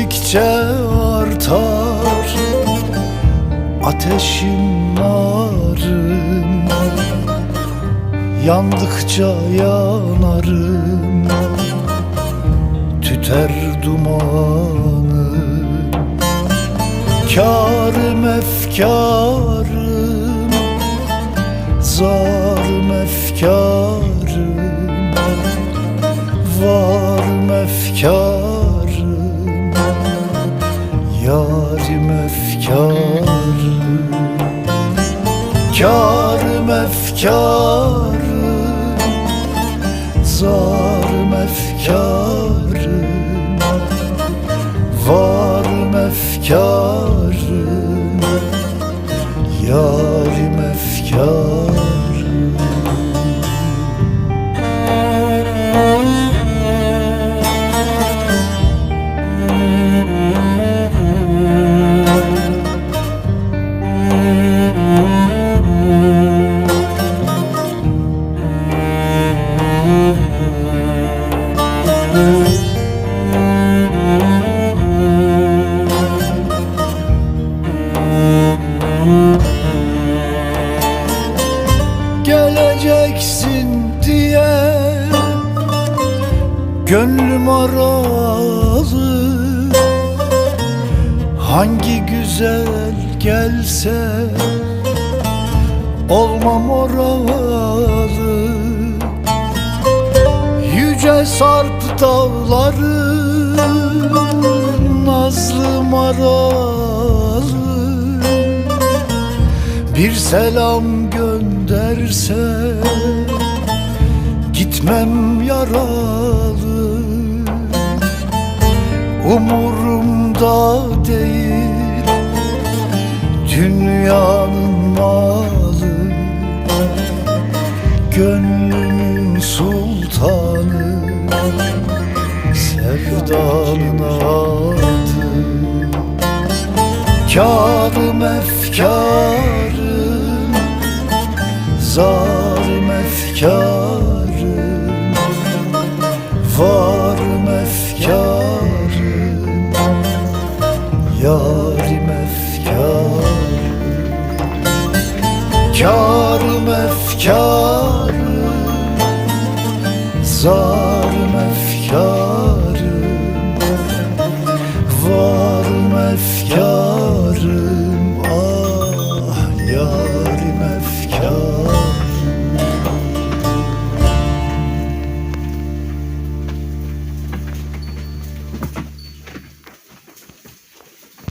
geçtikçe artar. Ateşim narım Yandıkça yanarım. Tüter dumanım Kârım efkarım Zarım efkarım Varım efkarım efkarım Kârım efkarım Zarım efkarım Varım efkarım Yarim geleceksin diye Gönlüm aralı Hangi güzel gelse Olmam oralı Sarp dağları Nazlı maralı bir selam gönderse Gitmem yaralı. Umurumda değil Dünyanın Sevdanın adı Kârım efkarım Zarım efkarım Varım efkarım Yarim efkarım Kârım efkarım Zarım love your